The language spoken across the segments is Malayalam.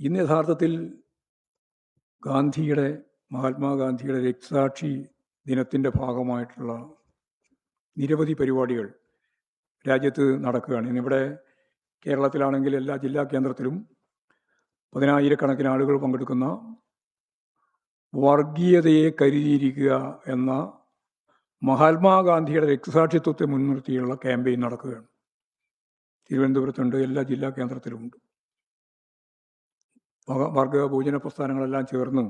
ഇന്ന് യഥാർത്ഥത്തിൽ ഗാന്ധിയുടെ മഹാത്മാഗാന്ധിയുടെ രക്തസാക്ഷി ദിനത്തിന്റെ ഭാഗമായിട്ടുള്ള നിരവധി പരിപാടികൾ രാജ്യത്ത് നടക്കുകയാണ്. ഇന്നിവിടെ കേരളത്തിലാണെങ്കിൽ എല്ലാ ജില്ലാ കേന്ദ്രത്തിലും പതിനായിരക്കണക്കിന് ആളുകൾ പങ്കെടുക്കുന്ന വർഗീയതയെ കരുതിയിരിക്കുക എന്ന മഹാത്മാഗാന്ധിയുടെ രക്തസാക്ഷിത്വത്തെ മുൻനിർത്തിയുള്ള ക്യാമ്പയിൻ നടക്കുകയാണ്. തിരുവനന്തപുരത്തുണ്ട് എല്ലാ ജില്ലാ കേന്ദ്രത്തിലുമുണ്ട് വർഗ ഭോജന പ്രസ്ഥാനങ്ങളെല്ലാം ചേർന്ന്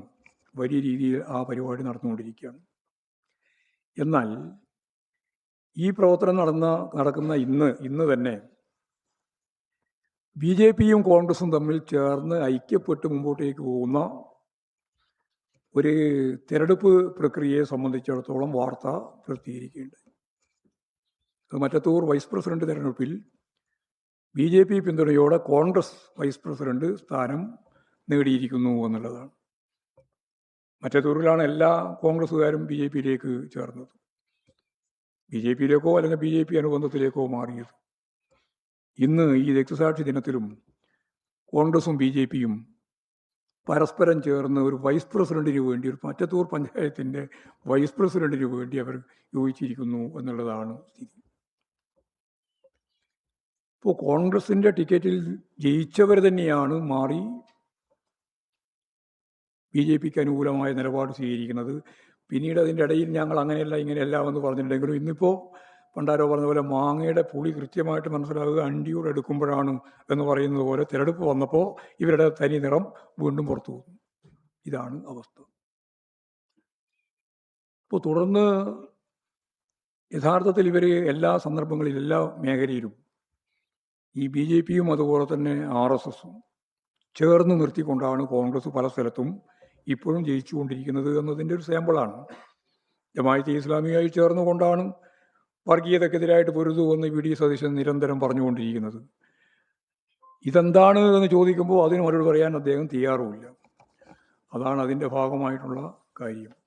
വലിയ രീതിയിൽ ആ പരിപാടി നടന്നുകൊണ്ടിരിക്കുകയാണ്. എന്നാൽ ഈ പ്രവർത്തനം നടന്ന നടക്കുന്ന ഇന്ന് ഇന്ന് തന്നെ ബി ജെ പിയും കോൺഗ്രസും തമ്മിൽ ചേർന്ന് ഐക്യപ്പെട്ട് മുമ്പോട്ടേക്ക് പോകുന്ന ഒരു തെരഞ്ഞെടുപ്പ് പ്രക്രിയയെ സംബന്ധിച്ചിടത്തോളം വാർത്ത പ്രസിദ്ധീകരിക്കുകയുണ്ടായി അത് മറ്റത്തൂർ വൈസ് പ്രസിഡന്റ് തെരഞ്ഞെടുപ്പിൽ ബി ജെ പി പിന്തുണയോടെ കോൺഗ്രസ് വൈസ് പ്രസിഡന്റ് സ്ഥാനം നേടിയിരിക്കുന്നു എന്നുള്ളതാണ്. മറ്റേ തൂറിലാണ് എല്ലാ കോൺഗ്രസ്സുകാരും ബി ജെ പിയിലേക്ക് ചേർന്നത്. ബി ജെ പിയിലേക്കോ അല്ലെങ്കിൽ ബി ജെ പി അനുബന്ധത്തിലേക്കോ മാറിയത്. ഇന്ന് ഈ രക്തസാക്ഷി ദിനത്തിലും കോൺഗ്രസും ബി ജെ പിയും പരസ്പരം ചേർന്ന് ഒരു വൈസ് പ്രസിഡന്റിന് വേണ്ടി ഒരു മറ്റത്തൂർ പഞ്ചായത്തിന്റെ വൈസ് പ്രസിഡന്റിന് വേണ്ടി അവർ യോജിച്ചിരിക്കുന്നു എന്നുള്ളതാണ് സ്ഥിതി. ഇപ്പോൾ കോൺഗ്രസിന്റെ ടിക്കറ്റിൽ ജയിച്ചവർ തന്നെയാണ് മാറി ബി ജെ പിക്ക് അനുകൂലമായ നിലപാട് സ്വീകരിക്കുന്നത്. പിന്നീട് അതിന്റെ ഇടയിൽ ഞങ്ങൾ അങ്ങനെയല്ല ഇങ്ങനെയല്ല എന്ന് പറഞ്ഞിട്ടുണ്ടെങ്കിലും ഇന്നിപ്പോൾ പണ്ടാരോ പറഞ്ഞ പോലെ മാങ്ങയുടെ പുളി കൃത്യമായിട്ട് മനസ്സിലാകുക അണ്ടിയൂടെ എടുക്കുമ്പോഴാണ് എന്ന് പറയുന്നത് പോലെ തിരഞ്ഞെടുപ്പ് വന്നപ്പോൾ ഇവരുടെ തനി നിറം വീണ്ടും പുറത്തു വന്നു. ഇതാണ് അവസ്ഥ. ഇപ്പോൾ തുടർന്ന് യഥാർത്ഥത്തിൽ ഇവർ എല്ലാ സന്ദർഭങ്ങളിലും എല്ലാ മേഖലയിലും ഈ ബി ജെ പിയും അതുപോലെ തന്നെ ആർ എസ് എസും ചേർന്ന് നിർത്തിക്കൊണ്ടാണ് കോൺഗ്രസ് പല സ്ഥലത്തും ഇപ്പോഴും ജയിച്ചുകൊണ്ടിരിക്കുന്നത് എന്നതിന്റെ ഒരു സാമ്പിളാണ് ജമായത്തെ ഇസ്ലാമിയായി ചേർന്നുകൊണ്ടാണ് വർഗീയതക്കെതിരായിട്ട് പൊരുതുമെന്ന് വി ഡി സതീശൻ നിരന്തരം പറഞ്ഞുകൊണ്ടിരിക്കുന്നത്. ഇതെന്താണ് എന്ന് ചോദിക്കുമ്പോൾ അതിന് മറുപടി പറയാൻ അദ്ദേഹം തയ്യാറുമില്ല. അതാണ് അതിന്റെ ഭാഗമായിട്ടുള്ള കാര്യം.